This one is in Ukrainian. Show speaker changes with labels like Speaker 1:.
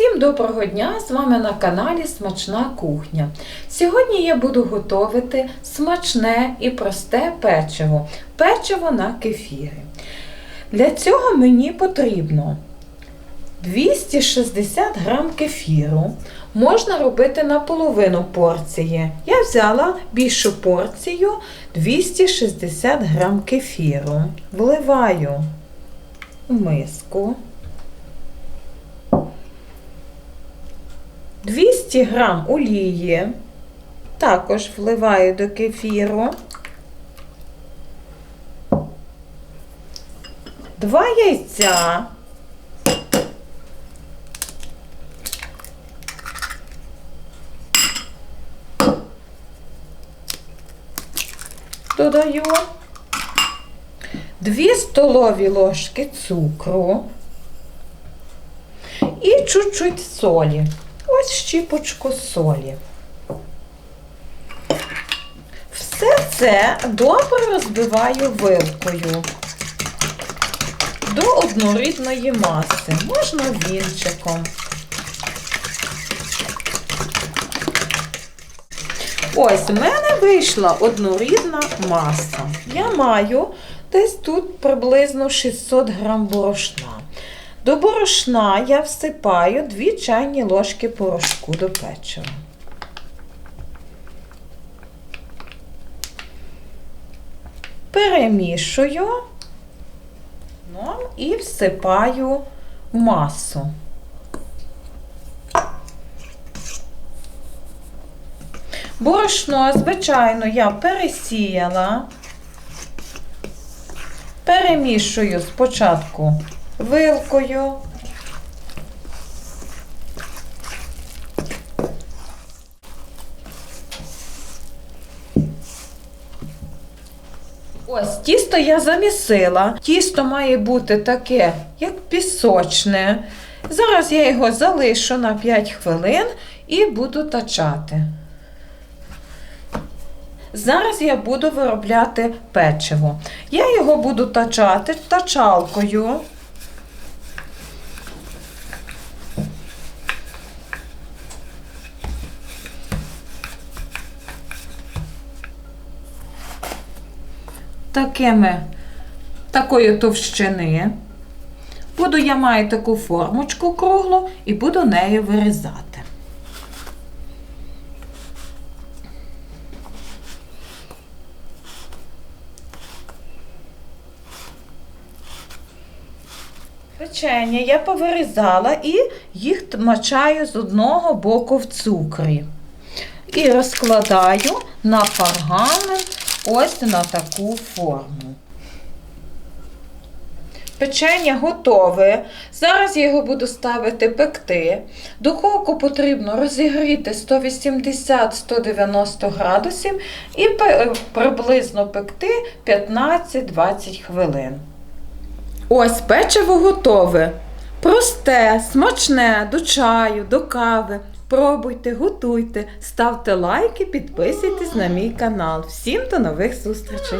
Speaker 1: Всім доброго дня! З вами на каналі Смачна кухня. Сьогодні я буду готувати смачне і просте печиво. Печиво на кефірі. Для цього мені потрібно 260 грам кефіру. Можна робити на половину порції. Я взяла більшу порцію 260 грам кефіру. Вливаю в миску. 200 грам олії. Також вливаю до кефіру. Два яйця. Додаю 2 столові ложки цукру і чуть-чуть солі. Ось щіпочку солі. Все це добре розбиваю вилкою до однорідної маси, можна вінчиком. Ось в мене вийшла однорідна маса. Я маю десь тут приблизно 600 грам борошна. До борошна я всипаю 2 чайні ложки порошку до печива. Перемішую ну, і всипаю масу. Борошно, звичайно, я пересіяла. Перемішую спочатку вилкою. Ось тісто я замісила. Тісто має бути таке, як пісочне. Зараз я його залишу на 5 хвилин і буду тачати. Зараз я буду виробляти печиво. Я його буду тачати тачалкою. Такими, такої товщини. Буду я маю таку формочку круглу і буду нею вирізати. Печення я повирізала і їх мачаю з одного боку в цукрі. І розкладаю на пергамент ось на таку форму. Печення готове. Зараз я його буду ставити пекти. Духовку потрібно розігріти 180-190 градусів і приблизно пекти 15-20 хвилин. Ось печиво готове. Просте, смачне, до чаю, до кави. Пробуйте, готуйте, ставте лайки, підписуйтесь на мій канал. Всім до нових зустрічей!